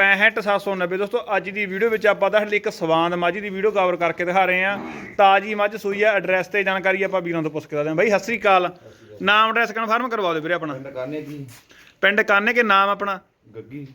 65790 ਦੋਸਤੋ ਅੱਜ ਦੀ ਵੀਡੀਓ ਵਿੱਚ ਆਪਾਂ ਤੁਹਾਡੇ ਲਈ ਇੱਕ ਸਵਾਂਦ ਮਾਝੀ ਦੀ ਵੀਡੀਓ ਕਵਰ ਕਰਕੇ ਦਿਖਾ ਰਹੇ ਹਾਂ। ਤਾਜੀ ਮੱਝ ਸੂਈ ਆ ਐਡਰੈਸ ਤੇ ਜਾਣਕਾਰੀ ਆਪਾਂ ਵੀਰਾਂ ਤੋਂ ਪੁੱਛ ਕੇ ਦੱਸਦੇ ਹਾਂ ਬਾਈ ਸਤਿ ਸ੍ਰੀ ਅਕਾਲ। ਨਾਮ ਐਡਰੈਸ ਕਨਫਰਮ ਕਰਵਾ ਦਿਓ ਵੀਰੇ ਆਪਣਾ। ਪਿੰਡ ਕਾਨੇ ਜੀ। ਪਿੰਡ ਕਾਨੇ ਕੇ ਨਾਮ ਆਪਣਾ? ਗੱਗੀ।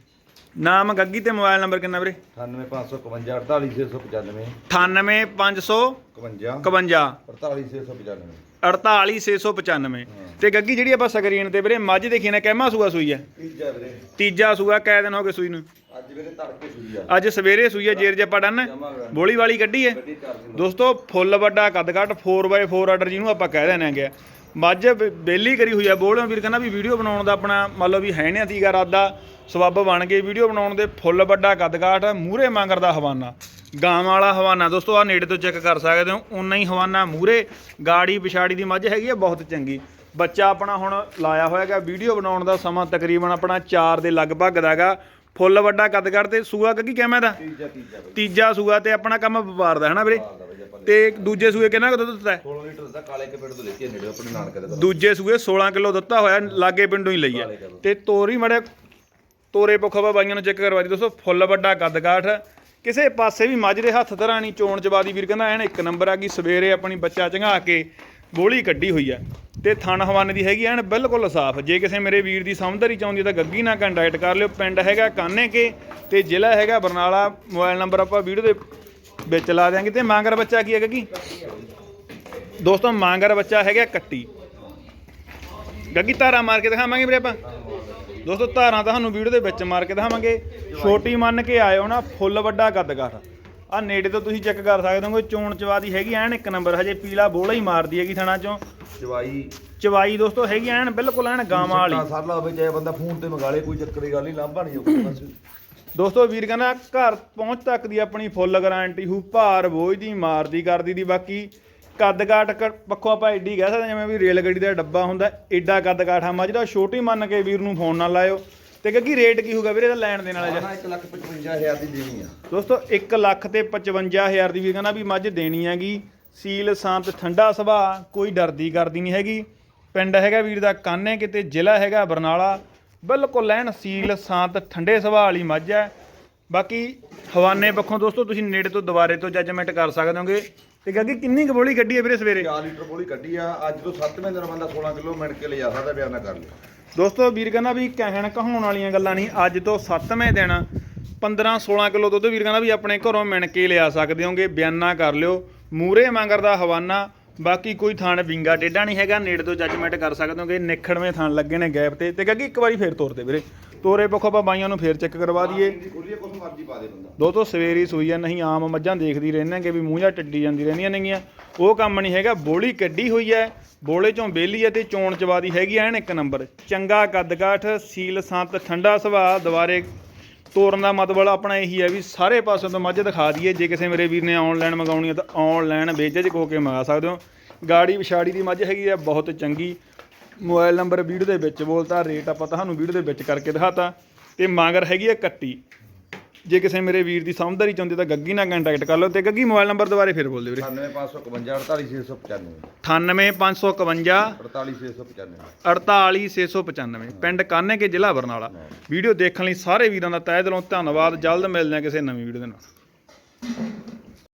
ਨਾਮ ਗੱਗੀ ਤੇ ਮੋਬਾਈਲ ਨੰਬਰ ਕਿੰਨਾ ਵੀਰੇ? 98551 48695 98500 51 51 48695 48695 ਤੇ ਗੱਗੀ ਜਿਹੜੀ ਆਪਾਂ ਸਕਰੀਨ ਤੇ ਵੀਰੇ ਮੱਝ ਦੇਖੀ ਨਾ ਕਹਿਮਾ ਸੂਆ ਸੂਈ ਹੈ ਤੀਜਾ ਵੀਰੇ। ਤੀਜਾ ਸੂਆ ਕੈ ਦਿਨ ਹੋ ਗਏ ਸੂਈ ਨੂੰ? ਅੱਜ ਵੀਰੇ ਤੜਕੇ ਸੂਈ ਆ। ਅੱਜ ਸਵੇਰੇ ਸੂਈ ਹੈ ਜੇਰ ਜੱਪਾ ਡਨ। ਬੋਲੀ ਵਾਲੀ ਕੱਢੀ ਹੈ ਗੱਡੀ ਦਿਨ ਦੋਸਤੋ ਫੁੱਲ ਵੱਡਾ ਕੱਦ ਕੱਟ 4x4 ਆਰਡਰ ਜਿਹਨੂੰ ਆਪਾਂ ਕਹਿ ਦਿੰਦੇ ਆਂਗੇ ਮੱਝ ਬੇਲੀ ਕਰੀ ਹੋਈ ਆ ਬੋਲਿਓ ਵੀਰ ਕਹਿੰਦਾ ਵੀ ਵੀਡੀਓ ਬਣਾਉਣ ਦਾ ਆਪਣਾ ਮੰਨ ਲਓ ਵੀ ਹੈ ਨਹੀਂ ਸੀਗਾ ਇਰਾਦਾ ਸਬੱਬ ਬਣ ਕੇ ਵੀਡੀਓ ਬਣਾਉਣ ਦੇ ਫੁੱਲ ਵੱਡਾ ਕੱਦ ਕਾਠ ਮੂਰੇ ਮੰਗਰ ਦਾ ਹਵਾਨਾ। ਗਾਂ ਵਾਲਾ ਹਵਾਨਾ। ਦੋਸਤੋ ਆ ਨੇੜੇ ਤੋਂ ਚੈੱਕ ਕਰ ਸਕਦੇ ਹੋ ਉਨਾ ਹੀ ਹਵਾਨਾ ਮੂਰੇ ਗਾੜੀ ਪਿਛਾੜੀ ਦੀ ਮੱਝ ਹੈਗੀ ਆ ਬਹੁਤ ਚੰਗੀ। ਬੱਚਾ ਆਪਣਾ ਹੁਣ ਲਾਇਆ ਹੋਇਆਗਾ ਵੀਡੀਓ ਬਣਾਉਣ ਦਾ ਸਮਾਂ ਤਕਰੀਬਨ ਆਪਣਾ 4 ਦੇ ਲਗਭਗ ਦਾਗਾ ਫੁੱਲ ਵੱਡਾ ਕੱਦ ਤੇ ਸੂਆ ਕੀ ਕਿਵੇਂ ਦਾ? ਤੀਜਾ ਤੀਜਾ। ਸੂਆ ਤੇ ਆਪਣਾ ਕੰਮ ਵਪਾਰ ਦਾ ਹੈ ਨਾ ਵੀਰੇ। ਤੇ ਦੂਜੇ ਸੂਏ ਕਿੰਨਾ ਕੁ ਦੁੱਧ ਦਿੱਤਾ ਹੈ? 16 ਲੀਟਰ ਦਾ ਕਾਲੇ ਕੇ ਪਿੰਡ ਤੋਂ ਲੈ ਕੇ ਨੇੜੇ ਆਪਣੇ ਨਾਨਕੇ ਦੇ ਘਰੋਂ। ਦੂਜੇ ਸੂਏ 16 ਕਿਲੋ ਦਿੱਤਾ ਹੋਇਆ ਲਾਗੇ ਪਿੰਡੋਂ ਹੀ ਲਈ ਹੈ ਤੇ। ਤੋਰੀ ਮੜੇ ਤੋਰੇ ਪੁੱਖਾ ਬਾਈਆਂ ਨੂੰ ਚੈੱਕ ਕਰਵਾ ਦੀ। ਦੋਸਤੋ ਫੁੱਲ ਵੱਡਾ ਕੱਦ ਕਾਠ ਕਿਸੇ ਪਾਸੇ ਵੀ ਮੱਝ ਦੇ ਹੱਥ ਧਰਾਂ ਨਹੀਂ ਚੋਣ ਚਬਾਦੀ ਵੀਰ ਕਹਿੰਦਾ ਐਨ ਇੱਕ ਨੰਬਰ ਆ ਗਈ ਸਵੇਰੇ ਆਪਣੀ ਬੱਚਾ ਚੰਗਾ ਕੇ ਬੋਲੀ ਕੱਢੀ ਹੋਈ ਆ। ਤੇ ਥਣ ਹਵਾਨੇ ਦੀ ਹੈਗੀ ਐਨ ਬਿਲਕੁਲ ਸਾਫ਼। ਜੇ ਕਿਸੇ ਮੇਰੇ ਵੀਰ ਦੀ ਸਮਝਦਾਰੀ ਚਾਹੁੰਦੀ ਤਾਂ ਗੱਗੀ ਨਾਲ ਕੰਟੈਕਟ ਕਰ ਲਿਓ। ਪਿੰਡ ਹੈਗਾ ਕਾਨੇ ਕੇ ਤੇ ਜ਼ਿਲ੍ਹਾ ਹੈਗਾ ਬਰਨਾਲਾ। ਮੋਬਾਈਲ ਨੰਬਰ ਆਪਾਂ ਵੀਡੀਓ ਦੇ ਵਿੱਚ ਲਾ ਦਿਆਂਗੇ ਤੇ ਮਾਂਗਰ ਬੱਚਾ ਕੀ ਹੈ ਗੱਗੀ ਦੋਸਤੋ ਮਾਂਗਰ ਬੱਚਾ ਹੈਗਾ ਕੱਟੀ। ਗੱਗੀ ਧਾਰਾ ਮਾਰ ਕੇ ਦਿਖਾਵਾਂਗੇ ਵੀਰੇ ਆਪਾਂ। ਦੋਸਤੋ ਧਾਰਾਂ ਤੁਹਾਨੂੰ ਵੀਡੀਓ ਦੇ ਵਿੱਚ ਮਾਰ ਕੇ ਦਿਖਾਵਾਂਗੇ। ਛੋਟੀ ਮੰਨ ਕੇ ਆਇਓ ਨਾ ਫੁੱਲ ਵੱਡਾ ਕੱਦ ਕਰ ਆ ਨੇੜੇ ਤੋਂ ਤੁਸੀਂ ਚੈੱਕ ਕਰ ਸਕਦੇ ਹੋਗੇ ਚੋਣ ਚਵਾਦੀ ਹੈਗੀ ਐਨ ਇੱਕ ਨੰਬਰ ਹਜੇ ਪੀਲਾ ਬੋਲਾ ਹੀ ਮਾਰਦੀ ਹੈਗੀ ਥਣਾ ਚੋਂ। ਜਵਾਈ ਚਵਾਈ ਦੋਸਤੋ ਹੈਗੀ ਐਨ ਬਿਲਕੁਲ ਐਨ ਗਾਵਾਂ ਵਾਲੀ। ਸਾਲਾ ਹੋਵੇ ਚਾਹੇ ਬੰਦਾ ਫੋਨ ਤੇ ਮੰਗਾ ਲੇ ਕੋਈ ਚੱਕਰ ਦੀ ਗੱਲ ਨਹੀਂ ਲਾਂਭਾ ਨਹੀਂ ਹੋਊਗਾ ਬਸ ਦੋਸਤੋ ਵੀਰ ਕਹਿੰਦਾ ਘਰ ਪਹੁੰਚ ਤੱਕ ਦੀ ਆਪਣੀ ਫੁੱਲ ਗਾਰੰਟੀ ਹੂ ਭਾਰ ਬੋਝ ਦੀ ਮਾਰਦੀ ਕਰਦੀ ਦੀ। ਬਾਕੀ ਕੱਦ ਕਾਠ ਕ- ਪੱਖੋਂ ਆਪਾਂ ਐਡੀ ਕਹਿ ਸਕਦੇ ਜਿਵੇਂ ਵੀ ਰੇਲ ਗੱਡੀ ਦਾ ਡੱਬਾ ਹੁੰਦਾ ਐਡਾ ਕੱਦ ਕਾਠਾ ਮੱਝ ਦਾ ਛੋਟੀ ਮੰਨ ਕੇ ਵੀਰ ਨੂੰ ਫੋਨ ਨਾ ਲਾਇਓ। ਤੇ ਕਿਉਂਕਿ ਰੇਟ ਕੀ ਹੋਊਗਾ ਵੀਰੇ ਇਹਦਾ ਲੈਣ ਦੇਣ ਵਾਲਾ ਜਿਹਾ? ਨਾ 155000 ਦੀ ਦੇਣੀ ਆ। ਦੋਸਤੋ 1 ਲੱਖ ਤੇ 55000 ਦੀ ਵੀ ਕਹਿੰਦਾ ਵੀ ਮੱਝ ਦੇਣੀ ਹੈਗੀ। ਸੀਲ ਸ਼ਾਂਤ ਠੰਡਾ ਸੁਭਾਅ ਕੋਈ ਡਰਦੀ ਕਰਦੀ ਨਹੀਂ ਹੈਗੀ। ਪਿੰਡ ਹੈਗਾ ਵੀਰ ਦਾ ਕਾਨੇ ਕਿਤੇ ਜ਼ਿਲ੍ਹਾ ਹੈਗਾ ਬਰਨਾਲਾ। ਬਿਲਕੁਲ ਲੈਣ ਸੀਲ ਸ਼ਾਂਤ ਠੰਡੇ ਸੁਭਾਅ ਵਾਲੀ ਮੱਝ ਹੈ। ਬਾਕੀ ਹਵਾਨੇ ਪੱਖੋਂ ਦੋਸਤੋ ਤੁਸੀਂ ਨੇੜੇ ਤੋਂ ਦੁਬਾਰੇ ਤੋਂ ਜੱਜਮੈਂਟ ਕਰ ਸਕਦੇ ਹੋਗੇ। ਤੇ ਗੱਗੀ ਕਿੰਨੀ ਬੋਲੀ ਕੱਢੀ ਹੈ ਵੀਰੇ ਸਵੇਰੇ? 4 ਲੀਟਰ ਬੋਲੀ ਕੱਢੀ ਆ। ਅੱਜ ਤੋਂ 7ਵੇਂ ਦਿਨ ਬੰਦਾ 16 ਕਿਲੋ ਮਿੰਟ ਕੇ ਲੈ ਜਾ ਸਕਦਾ ਬਿਆਨ ਕਰ ਲਿਓ ਦੋਸਤੋ ਵੀਰ ਕਹਿੰਦਾ ਵੀ ਕਹਿਣ ਕਹਾਉਣ ਵਾਲੀਆਂ ਗੱਲਾਂ ਨਹੀਂ ਅੱਜ ਤੋਂ 7ਵੇਂ ਦਿਨ 15 16 ਕਿਲੋ ਦੁੱਧ ਵੀਰ ਕਹਿੰਦਾ ਵੀ ਆਪਣੇ ਘਰੋਂ ਮਿਣ ਕੇ ਲਿਆ ਸਕਦੇ ਹੋਗੇ ਬਿਆਨਾ ਕਰ ਲਿਓ। ਮੂਰੇ ਮੰਗਰ ਦਾ ਹਵਾਨਾ ਬਾਕੀ ਕੋਈ ਥਾਣ ਵਿੰਗਾ ਟੇਡਾ ਨਹੀਂ ਹੈਗਾ, ਨੇੜੇ ਤੋਂ ਜੱਜਮੈਂਟ ਕਰ ਸਕਦੇ ਹੋਗੇ ਨਿਖੜਵੇਂ ਥਾਣ ਲੱਗੇ ਨੇ ਗੈਪ ਤੇ। ਤੇ ਗੱਗੀ, ਇੱਕ ਵਾਰੀ ਫੇਰ ਤੋਰਦੇ ਵੀਰੇ। ਤੋਰੇ ਪੱਖੋਂ ਆਪਾਂ ਬਾਈਆਂ ਨੂੰ ਫੇਰ ਚੈੱਕ ਕਰਵਾ ਦਈਏ। ਖੁੱਲੀਏ ਪਾ ਦੋ ਤੋਂ ਸਵੇਰੀ ਸੂਈ ਆ, ਨਹੀਂ ਆਮ ਮੱਝਾਂ ਦੇਖਦੀ ਰਹਿੰਦੇ ਕਿ ਵੀ ਮੂੰਹ ਜਾਂ ਟੱਡੀ ਜਾਂਦੀ ਰਹਿੰਦੀਆਂ ਨੇਗੀਆਂ। ਉਹ ਕੰਮ ਨਹੀਂ ਹੈਗਾ, ਬੋਲੀ ਕੱਢੀ ਹੋਈ ਹੈ। ਬੋਲੇ ਚੋਂ ਬੇਲੀ ਹੈ ਤੇ ਚੋਣ ਚਵਾਦੀ ਹੈਗੀ ਐਨ ਇੱਕ ਨੰਬਰ। ਚੰਗਾ ਕੱਦ ਕਾਠ, ਸੀਲ ਸੰਤ, ਠੰਡਾ ਸੁਭਾਅ, ਦੁਬਾਰੇ ਤੋਰਨ ਦਾ ਮਤਲਬ ਆਪਣਾ ਇਹੀ ਹੈ ਵੀ ਸਾਰੇ ਪਾਸੇ ਤੋਂ ਮੱਝ ਦਿਖਾ ਦਈਏ। ਜੇ ਕਿਸੇ ਮੇਰੇ ਵੀਰ ਨੇ ਆਨਲਾਈਨ ਮੰਗਾਉਣੀ ਹੈ ਤਾਂ ਆਨਲਾਈਨ ਬੇਜਜ ਹੋ ਕੇ ਮੰਗਾ ਸਕਦੇ ਹੋ। ਗਾੜੀ ਵਿਛਾੜੀ ਦੀ ਮੱਝ ਹੈਗੀ ਹੈ, ਬਹੁਤ ਚੰਗੀ। ਮੋਬਾਈਲ ਨੰਬਰ ਵੀਡੀਓ ਦੇ ਵਿੱਚ ਬੋਲਤਾ, ਰੇਟ ਆਪਾਂ ਤੁਹਾਨੂੰ ਵੀਡੀਓ ਦੇ ਵਿੱਚ ਕਰਕੇ ਦਿਖਾਤਾ। ਤੇ ਮਾਂਗਰ ਹੈਗੀ ਹੈ ਕੱਟੀ ਜੇ ਕਿਸੇ ਮੇਰੇ ਵੀਰ ਦੀ ਸਮਝਦਾਰੀ ਚਾਹੁੰਦੇ ਤਾਂ ਗੱਗੀ ਨਾਲ ਕੰਟੈਕਟ ਕਰ ਲਓ ਤੇ ਗੱਗੀ ਮੋਬਾਈਲ ਨੰਬਰ ਦੁਬਾਰੇ ਫਿਰ ਬੋਲ ਦਿਓ ਵੀਰੇ 98551 48695 98552 48695 48695 ਪਿੰਡ ਕਾਨੇ ਕੇ ਜ਼ਿਲ੍ਹਾ ਬਰਨਾਲਾ। ਵੀਡੀਓ ਦੇਖਣ ਲਈ ਸਾਰੇ ਵੀਰਾਂ ਦਾ ਤਹਿ ਦਿਲੋਂ ਧੰਨਵਾਦ। ਜਲਦ ਮਿਲਦੇ ਹਾਂ ਕਿਸੇ ਨਵੀਂ ਵੀਡੀਓ ਦੇ ਨਾਲ।